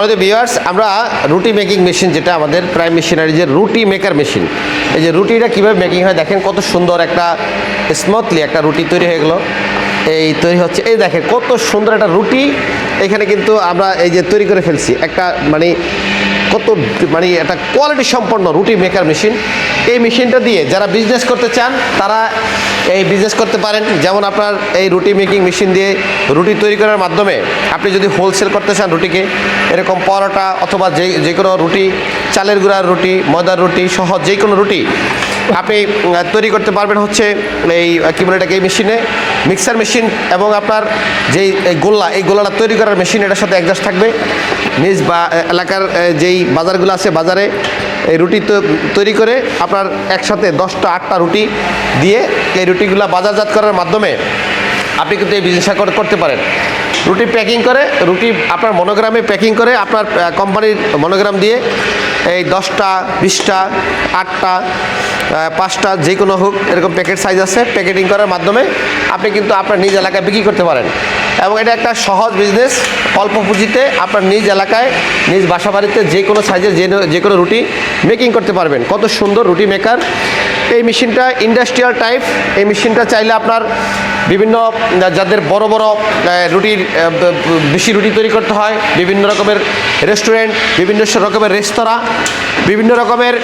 আমাদের ভিউয়ার্স আমরা রুটি মেকিং মেশিন যেটা আমাদের প্রাইম মেশিনারি যে রুটি মেকার মেশিন এই যে রুটিটা কীভাবে মেকিং হয়, দেখেন কত সুন্দর একটা স্মুথলি একটা রুটি তৈরি হয়ে গেলো। এই তৈরি হচ্ছে। এই দেখেন, কত সুন্দর একটা রুটি। এখানে কিন্তু আমরা এই যে তৈরি করে ফেলছি। একটা মানে কত মানে একটা কোয়ালিটি সম্পন্ন রুটি মেকার মেশিন এই মেশিনটা দিয়ে যারা বিজনেস করতে চান, তারা এই বিজনেস করতে পারেন। যেমন আপনার এই রুটি মেকিং মেশিন দিয়ে রুটি তৈরি করার মাধ্যমে আপনি যদি হোলসেল করতে চান রুটিকে, এরকম পরোটা অথবা যে যে কোনো রুটি, চালের গুঁড়ার রুটি, ময়দার রুটি সহ যে কোনো রুটি আপনি তৈরি করতে পারবেন হচ্ছে এই কী বলে এটাকে, এই মেশিনে মিক্সার মেশিন এবং আপনার যেই গোল্লা, এই গোল্লাটা তৈরি করার মেশিন এটার সাথে অ্যাডজাস্ট থাকবে। নিজ বা এলাকার যেই বাজারগুলো আছে বাজারে, এই রুটি তৈরি করে আপনার একসাথে দশটা, আটটা রুটি দিয়ে এই রুটিগুলো বাজারজাত করার মাধ্যমে আপনি কিন্তু এই বিজনেসটা করে- করতে পারেন। রুটি প্যাকিং করে, রুটি আপনার মনোগ্রামে প্যাকিং করে আপনার কোম্পানির মনোগ্রাম দিয়ে এই দশটা, বিশটা, আটটা পাঁচটা যে কোনো হোক, এরকম প্যাকেট সাইজ আছে প্যাকেটিং করার মাধ্যমে আপনি কিন্তু আপনার নিজ এলাকায় বিক্রি করতে পারেন। এবং এটা একটা সহজ বিজনেস অল্প পুঁজিতে আপনার নিজ এলাকায়, নিজ বাসা বাড়িতে যে কোনো সাইজের যে যে কোনো রুটি মেকিং করতে পারবেন। কত সুন্দর রুটি মেকার এই মেশিনটা ইন্ডাস্ট্রিয়াল টাইপ এই মেশিনটা চাইলে আপনার বিভিন্ন, যাদের বড় বড় রুটির বেশি রুটি তৈরি করতে হয়, বিভিন্ন রকমের রেস্টুরেন্ট বিভিন্ন রকমের রেস্তোরাঁ, বিভিন্ন রকমের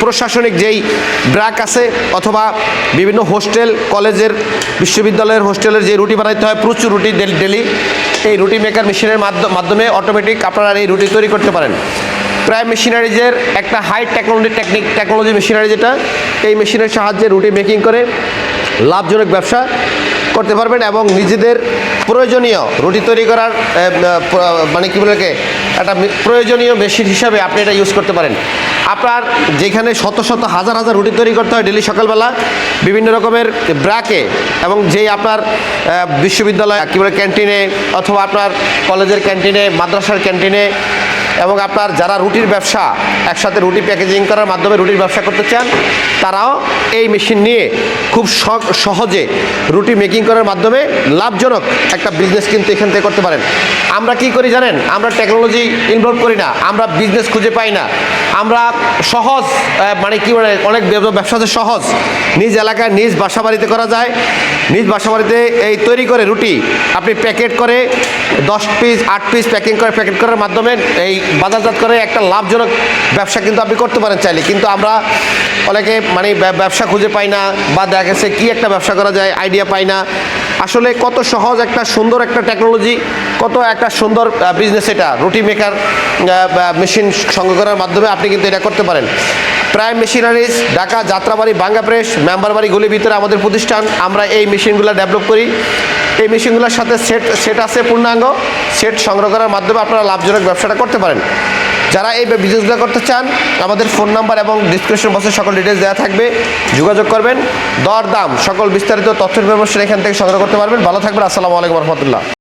প্রশাসনিক যেই ব্রাক আছে, অথবা বিভিন্ন হোস্টেল কলেজের, বিশ্ববিদ্যালয়ের হোস্টেলের যে রুটি বানাইতে হয়, প্রচুর রুটি ডেলি এই রুটি মেকার মেশিনের মাধ্য- মাধ্যমে অটোমেটিক আপনারা এই রুটি তৈরি করতে পারেন। প্রায় মেশিনারিজের একটা high technology technique technology machinery যেটা, এই মেশিনের সাহায্যে রুটি মেকিং করে লাভজনক ব্যবসা। করতে পারবেন এবং নিজেদের প্রয়োজনীয় রুটি তৈরি করার মানে কী বলে একটা প্রয়োজনীয় মেশিন হিসাবে আপনি এটা ইউজ করতে পারেন। আপনার যেখানে শত শত হাজার হাজার রুটি তৈরি করতে হয় ডেলি সকালবেলা, বিভিন্ন রকমের ব্রাকে এবং যেই আপনার বিশ্ববিদ্যালয়, কী বলে ক্যান্টিনে অথবা আপনার কলেজের ক্যান্টিনে মাদ্রাসার ক্যান্টিনে এবং আপনার যারা রুটির ব্যবসা একসাথে রুটি প্যাকেজিং করার মাধ্যমে রুটির ব্যবসা করতে চান, তারাও এই মেশিন নিয়ে খুব সহ- সহজে রুটি মেকিং করার মাধ্যমে লাভজনক একটা বিজনেস কিন্তু এখান থেকে করতে পারেন। আমরা কি করি জানেন? আমরা টেকনোলজি ইনভলভ করি না। আমরা বিজনেস খুঁজে পাই না। আমরা সহজ মানে কি মানে অনেক ব্যব- ব্যবসা সহজ। নিজ এলাকায় নিজ বাসা বাড়িতে করা যায়। নিজ বাসা বাড়িতে এই তৈরি করে রুটি, আপনি প্যাকেট করে দশ পিস আট পিস প্যাকিং করে, প্যাকেট করার মাধ্যমে এই বাজারজাত করে একটা লাভজনক ব্যবসা কিন্তু আপনি করতে পারেন চাইলে। কিন্তু আমরা অনেকে মানে ব্যব- ব্যবসা খুঁজে পাই না বা দেখা গেছে কী একটা ব্যবসা করা যায় আইডিয়া পাই না। আসলে কত সহজ একটা সুন্দর একটা টেকনোলজি কত একটা সুন্দর বিজনেস এটা। রুটি মেকার মেশিন সংগ্রহ করার মাধ্যমে আপনি কিন্তু এটা করতে পারেন। প্রাইম মেশিনারিজ ঢাকা যাত্রাবাড়ি, বাঙ্গা প্রেস মেম্বারবাড়ি গলির ভিতরে আমাদের প্রতিষ্ঠান। আমরা এই মেশিনগুলো ডেভেলপ করি। এই মেশিনগুলোর সাথে সেট সেট আছে পূর্ণাঙ্গ। সেট সংগ্রহ করার মাধ্যমে আপনারা লাভজনক ব্যবসাটা করতে পারেন। যারা এই বিজনেসগুলো করতে চান, আমাদের ফোন নাম্বার এবং ডিসক্রিপশন বক্সে সকল ডিটেলস দেওয়া থাকবে। যোগাযোগ করবেন। দর দাম সকল বিস্তারিত তথ্য ইনফরমেশন এখান থেকে সংগ্রহ করতে পারবেন। ভালো থাকবেন। আসসালামু আলাইকুম রহমতুল্লাহ।